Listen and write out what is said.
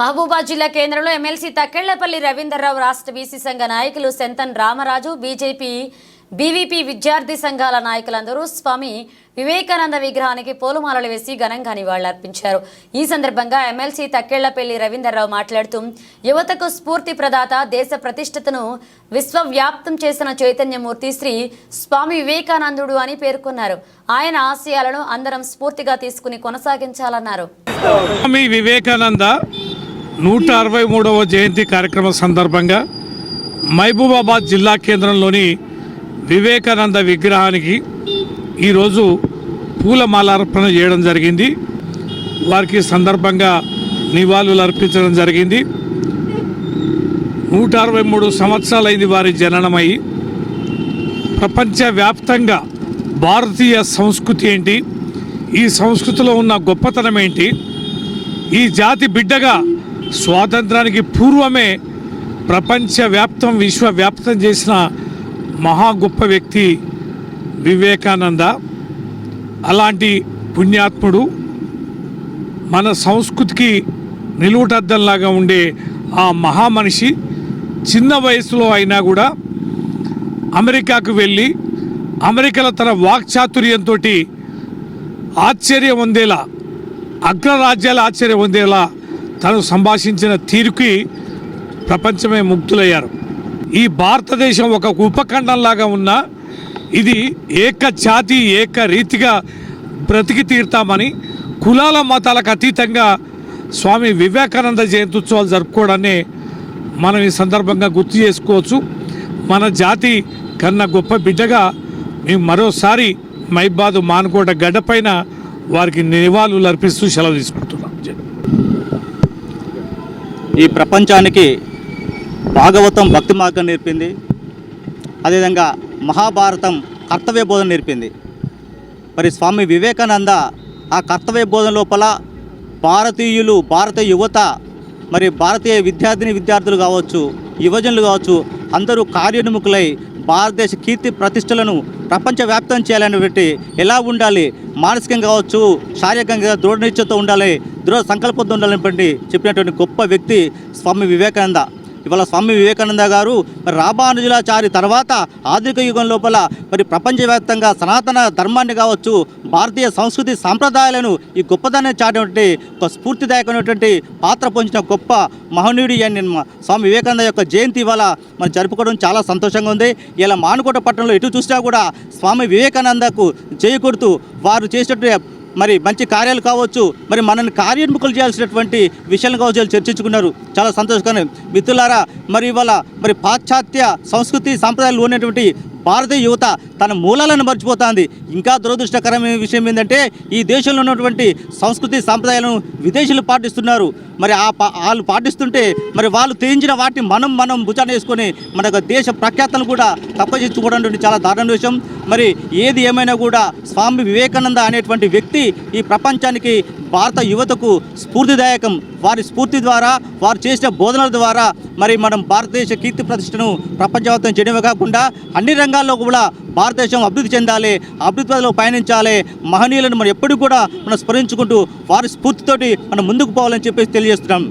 మహబూబాద్ జిల్లా కేంద్రంలో ఎమ్మెల్సీ తక్కెళ్ళపల్లి రవీందర్రావు రాష్ట్ర బీసీ సంఘ నాయకులు సెంతన్ రామరాజు బీజేపీ బీవీపీ విద్యార్థి సంఘాల నాయకులందరూ స్వామి వివేకానంద విగ్రహానికి పూలమాలలు వేసి ఘనంగా నివాళులర్పించారు. ఈ సందర్భంగా ఎమ్మెల్సీ తక్కెళ్ళపల్లి రవీందర్రావు మాట్లాడుతూ యువతకు స్ఫూర్తి ప్రదాత దేశ ప్రతిష్టతను విశ్వవ్యాప్తం చేసిన చైతన్యమూర్తి శ్రీ స్వామి వివేకానందుడు అని పేర్కొన్నారు. ఆయన ఆశయాలను అందరం స్ఫూర్తిగా తీసుకుని కొనసాగించాలన్నారు. స్వామి వివేకానంద నూట అరవై మూడవ జయంతి కార్యక్రమం సందర్భంగా మహబూబాబాద్ జిల్లా కేంద్రంలోని వివేకానంద విగ్రహానికి ఈరోజు పూలమాలార్పణ చేయడం జరిగింది. వారికి సందర్భంగా నివాళులు అర్పించడం జరిగింది. నూట అరవై మూడు సంవత్సరాలైంది వారి జననమై. ప్రపంచవ్యాప్తంగా భారతీయ సంస్కృతి ఏంటి? ఈ సంస్కృతిలో ఉన్న గొప్పతనం ఏంటి? ఈ జాతి బిడ్డగా స్వాతంత్రానికి పూర్వమే ప్రపంచవ్యాప్తం విశ్వవ్యాప్తం చేసిన మహా గొప్ప వ్యక్తి వివేకానంద. అలాంటి పుణ్యాత్ముడు మన సంస్కృతికి నిలువుటద్దంలాగా ఉండే ఆ మహామనిషి చిన్న వయసులో అయినా కూడా అమెరికాకు వెళ్ళి అమెరికాలో తన వాక్చాతుర్యంతో ఆశ్చర్యం పొందేలా అగ్రరాజ్యాల ఆశ్చర్యం పొందేలా తను సంభాషించిన తీరుకి ప్రపంచమే ముక్తులయ్యారు ఈ భారతదేశం ఒక ఉపఖండంలాగా ఉన్న ఇది ఏక జాతి ఏక రీతిగా బ్రతికి తీరుతామని కులాల మతాలకు అతీతంగా స్వామి వివేకానంద జయంతి ఉత్సవాలు జరుపుకోవడాన్ని మనం ఈ సందర్భంగా గుర్తు చేసుకోవచ్చు. మన జాతి కన్నా గొప్ప బిడ్డగా మేము మరోసారి మైబాదు మానుకోట గడ్డపైన వారికి నివాళులు అర్పిస్తూ సెలవు తీసుకుంటున్నాం. ఈ ప్రపంచానికి భాగవతం భక్తి మార్గం నేర్పింది. అదేవిధంగా మహాభారతం కర్తవ్య బోధన నేర్పింది. మరి స్వామి వివేకానంద ఆ కర్తవ్య బోధన లోపల భారతీయులు భారత యువత మరి భారతీయ విద్యార్థిని విద్యార్థులు కావచ్చు యువజనులు కావచ్చు అందరూ కార్యోన్ముఖులై భారతదేశ కీర్తి ప్రతిష్టలను ప్రపంచవ్యాప్తం చేయాలనేటువంటి ఎలా ఉండాలి మానసికంగా కావచ్చు శారీరకంగా దృఢ నిశ్చయతో ఉండాలి దృఢ సంకల్పంతో ఉండాలనేటువంటి చెప్పినటువంటి గొప్ప వ్యక్తి స్వామి వివేకానంద. ఇవాళ స్వామి వివేకానంద గారు మరి రామానుజులాచారి తర్వాత ఆధునిక యుగం లోపల మరి ప్రపంచవ్యాప్తంగా సనాతన ధర్మాన్ని కావచ్చు భారతీయ సంస్కృతి సాంప్రదాయాలను ఈ గొప్పదాన్ని చాటినటువంటి ఒక స్ఫూర్తిదాయకమైనటువంటి పాత్ర పొందిన గొప్ప మహనీయుడి అని స్వామి వివేకానంద యొక్క జయంతి ఇవాళ మనం జరుపుకోవడం చాలా సంతోషంగా ఉంది. ఇలా మానుకోట పట్టణంలో ఎటు చూసినా కూడా స్వామి వివేకానందకు చేయకూడుతూ వారు చేసినటువంటి మరి మంచి కార్యాలు కావచ్చు మరి మనల్ని కార్యముఖులు చేయాల్సినటువంటి విషయాలు కావచ్చు చర్చించుకున్నారు. చాలా సంతోషకరం మిత్రులారా మరి ఇవాళ మరి పాశ్చాత్య సంస్కృతి సాంప్రదాయాలు ఉన్నటువంటి భారతీయ యువత తన మూలాలను మర్చిపోతుంది. ఇంకా దురదృష్టకరమైన విషయం ఏంటంటే ఈ దేశంలో ఉన్నటువంటి సంస్కృతి సాంప్రదాయాలను విదేశీయులు పాటిస్తున్నారు. మరి ఆ పా- వాళ్ళు పాటిస్తుంటే మరి వాళ్ళు తెయించిన వాటిని మనం మనం భుజాన వేసుకొని మన యొక్క దేశ ప్రఖ్యాతను కూడా తప్పచించుకోవడం చాలా దారుణ విషయం. మరి ఏది ఏమైనా కూడా స్వామి వివేకానంద అనేటువంటి వ్యక్తి ఈ ప్రపంచానికి భారత యువతకు స్ఫూర్తిదాయకం. వారి స్ఫూర్తి ద్వారా వారు చేసిన బోధనల ద్వారా మరి మనం భారతదేశ కీర్తి ప్రతిష్టను ప్రపంచవ్యాప్తం చేయడమే కాకుండా అన్ని రంగాల్లో కూడా భారతదేశం అభివృద్ధి చెందాలి అభివృద్ధి పయనించాలి మహనీయులను మనం ఎప్పటికీ కూడా మనం స్మరించుకుంటూ వారి స్ఫూర్తితోటి మనం ముందుకు పోవాలని చెప్పేసి తెలియజేస్తున్నాం.